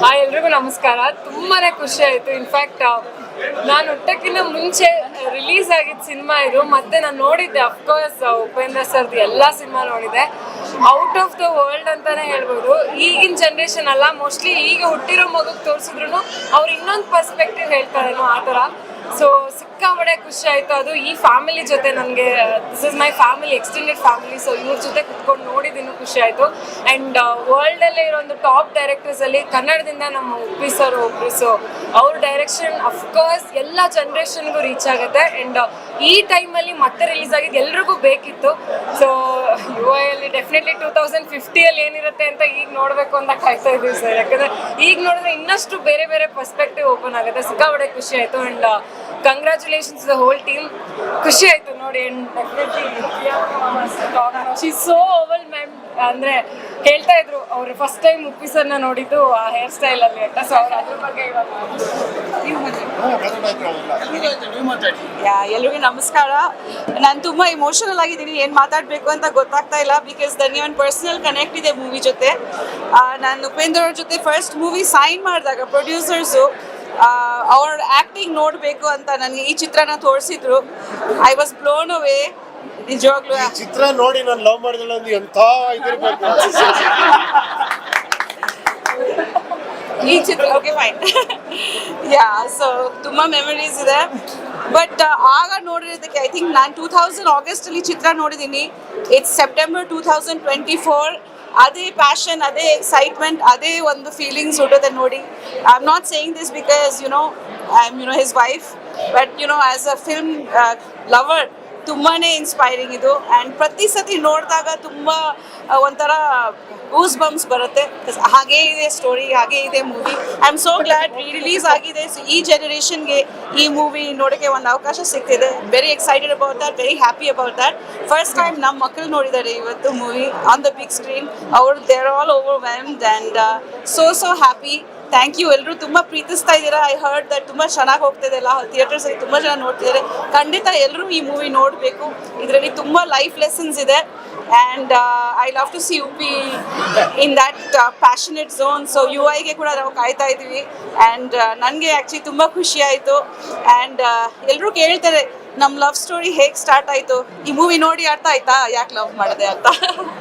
ಹಾ ಎಲ್ರಿಗೂ ನಮಸ್ಕಾರ. ತುಂಬಾನೇ ಖುಷಿ ಆಯ್ತು. ಇನ್ಫ್ಯಾಕ್ಟ್ ನಾನು ಹುಟ್ಟಕ್ಕಿಂತ ಮುಂಚೆ ರಿಲೀಸ್ ಆಗಿದ್ದ ಸಿನಿಮಾ ಇದು. ಮತ್ತೆ ನಾನು ನೋಡಿದ್ದೆ ಅಫ್ಕೋರ್ಸ್ ಉಪೇಂದ್ರ ಸರ್ದು ಎಲ್ಲ ಸಿನಿಮಾ ನೋಡಿದೆ. ಔಟ್ ಆಫ್ ದ ವರ್ಲ್ಡ್ ಅಂತಾನೆ ಹೇಳ್ಬೋದು. ಈಗಿನ ಜನ್ರೇಷನ್ ಅಲ್ಲ. ಮೋಸ್ಟ್ಲಿ ಈಗ ಹುಟ್ಟಿರೋ ಮಗುಗೆ ತೋರಿಸಿದ್ರು ಅವ್ರು ಇನ್ನೊಂದು ಪರ್ಸ್ಪೆಕ್ಟಿವ್ ಹೇಳ್ತಾರೇನೋ ಆ ಥರ. ಸೊ ಸಿಕ್ಕಾಪಡೆ ಖುಷಿ ಆಯ್ತು. ಅದು ಈ ಫ್ಯಾಮಿಲಿ ಜೊತೆ ನನಗೆ this is my family extended family so ಇವ್ರ ಜೊತೆ ಕುತ್ಕೊಂಡು ನೋಡಿದ್ದೀನಿ ಖುಷಿ ಆಯಿತು. ಆ್ಯಂಡ್ ವರ್ಲ್ಡಲ್ಲೇ ಇರೋ ಒಂದು ಟಾಪ್ ಡೈರೆಕ್ಟರ್ಸ್ ಅಲ್ಲಿ ಕನ್ನಡದಿಂದ ನಮ್ಮ ಉಪ್ಪಿ ಸರ್ ಒಬ್ರು. ಸೊ ಅವ್ರ ಡೈರೆಕ್ಷನ್ ಅಫ್ಕೋರ್ಸ್ ಎಲ್ಲ ಜನ್ರೇಷನ್ಗೂ ರೀಚ್ ಆಗುತ್ತೆ. ಆ್ಯಂಡ್ ಈ ಟೈಮಲ್ಲಿ ಮತ್ತೆ ರಿಲೀಸ್ ಆಗಿದ್ದು ಎಲ್ರಿಗೂ ಬೇಕಿತ್ತು. So you definitely two thousand ಫಿಫ್ಟಿಯಲ್ಲಿ ಏನಿರುತ್ತೆ ಅಂತ ಈಗ ನೋಡಬೇಕು ಅಂತ ಕಾಯ್ತಾ ಇದ್ದೀವಿ ಸರ್ ಯಾಕಂದ್ರೆ ಈಗ ನೋಡಿದ್ರೆ ಇನ್ನಷ್ಟು ಬೇರೆ ಬೇರೆ ಪರ್ಸ್ಪೆಕ್ಟಿವ್ ಓಪನ್ ಆಗುತ್ತೆ. ಸಿಕ್ಕಾಪಡೆ ಖುಷಿ ಆಯಿತು. And congratulations the whole team ಖುಷಿ ಆಯಿತು. ನೋಡಿ ಶಿ ಸೋ ಓವಲ್ ಮ್ಯಾಮ್ ಅಂದರೆ ಹೇಳ್ತಾ ಇದ್ರು ಅವರು ಫಸ್ಟ್ ಟೈಮ್ ಉಪ್ಪಿ ಸರ್ನ ನೋಡಿದ್ದು ಆ ಹೇರ್ ಸ್ಟೈಲ್ ಅಲ್ಲಿ ಅಂತ. ಸೊ ಅವ್ರು ಅದ್ರ ಬಗ್ಗೆ ಯಾ ಎಲ್ರಿಗೂ ನಮಸ್ಕಾರ. ನಾನು ತುಂಬ ಇಮೋಷನಲ್ ಆಗಿದ್ದೀನಿ ಏನು ಮಾತಾಡಬೇಕು ಅಂತ ಗೊತ್ತಾಗ್ತಾ ಇಲ್ಲ ಬಿಕಾಸ್ ದನಿ ಒಂದು ಪರ್ಸನಲ್ ಕನೆಕ್ಟ್ ಇದೆ ಮೂವಿ ಜೊತೆ. ನಾನು ಉಪೇಂದ್ರ ಅವ್ರ ಜೊತೆ ಫಸ್ಟ್ ಮೂವಿ ಸೈನ್ ಮಾಡಿದಾಗ ಪ್ರೊಡ್ಯೂಸರ್ಸು ಅವ್ರ ಆ್ಯಕ್ಟಿಂಗ್ ನೋಡಬೇಕು ಅಂತ ನನಗೆ ಈ ಚಿತ್ರನ ತೋರಿಸಿದ್ರು. ಐ ವಾಸ್ ಬ್ಲೋನ್ ಅವೇ ನಿಜವಾಗ್ಲೂ ಈ ಚಿತ್ರ ನೋಡಿ ನಾನು ಲವ್ ಮಾಡಿದ್ರೆ ಎಂತ ಎಂಥ ಇದಿರ್ಬೇಕು. ಈ ಚಿತ್ರ ಓಕೆ ಫೈನ್ ಯಾ ಸೊ ತುಂಬ ಮೆಮರೀಸ್ ಇದೆ. ಬಟ್ ಆಗ ನೋಡಿರೋದಕ್ಕೆ ಐ ಥಿಂಕ್ ನಾನು ಟೂ ಆಗಸ್ಟ್ ಆಗಸ್ಟಲ್ಲಿ ಚಿತ್ರ ನೋಡಿದ್ದೀನಿ. It's September two thousand twenty four ಅದೇ ಪ್ಯಾಷನ್ ಅದೇ ಎಕ್ಸೈಟ್ಮೆಂಟ್ ಅದೇ ಒಂದು ಫೀಲಿಂಗ್ಸ್ ಹುಟ್ಟೋದೆ ನೋಡಿ. I am not saying this because you know I am you know his wife but you know as a film lover ತುಂಬಾ ಇನ್ಸ್ಪೈರಿಂಗ್ ಇದು. And ಪ್ರತಿ ಸತಿ ನೋಡಿದಾಗ ತುಂಬ ಒಂಥರ ಗೂಸ್ ಬಂಪ್ಸ್ ಬರುತ್ತೆ. ಹಾಗೇ ಇದೆ ಸ್ಟೋರಿ ಹಾಗೇ ಇದೆ movie I am so glad release ಆಗಿದೆ. ಸೊ ಈ ಜನರೇಷನ್ಗೆ ಈ ಮೂವಿ ನೋಡೋಕ್ಕೆ ಒಂದು ಅವಕಾಶ ಸಿಗ್ತಿದೆ very excited about that very happy about that first time ನಮ್ಮ ಮಕ್ಕಳು ನೋಡಿದ್ದಾರೆ ಇವತ್ತು movie on the big screen ಅವರು there all over welcomed and so so happy thank you. ಎಲ್ಲರೂ ತುಂಬ ಪ್ರೀತಿಸ್ತಾ ಇದ್ದೀರಾ? ಐ ಹರ್ಡ್ ದಟ್ ತುಂಬ ಚೆನ್ನಾಗಿ ಹೋಗ್ತಿದೆ ಥಿಯೇಟರ್ಸ್ ಅಲ್ಲಿ ತುಂಬ ಜನ ನೋಡ್ತಿದ್ದಾರೆ. ಖಂಡಿತ ಎಲ್ಲರೂ ಈ ಮೂವಿ ನೋಡಬೇಕು. ಇದರಲ್ಲಿ ತುಂಬ ಲೈಫ್ ಲೆಸನ್ಸ್ ಇದೆ. And I love to see you be in that passionate zone so you ಐಗೆ ಕೂಡ ನಾವು ಕಾಯ್ತಾ ಇದ್ದೀವಿ. ಆ್ಯಂಡ್ ನನಗೆ ಆ್ಯಕ್ಚುಲಿ ತುಂಬ ಖುಷಿ ಆಯಿತು. ಆ್ಯಂಡ್ ಎಲ್ಲರೂ ಕೇಳ್ತಾರೆ ನಮ್ಮ ಲವ್ ಸ್ಟೋರಿ ಹೇಗೆ ಸ್ಟಾರ್ಟ್ ಆಯಿತು? ಈ ಮೂವಿ ನೋಡಿ ಅರ್ಥ ಆಯ್ತಾ? ಯಾಕೆ ಲವ್ ಮಾಡಿದೆ? ಅಂತ.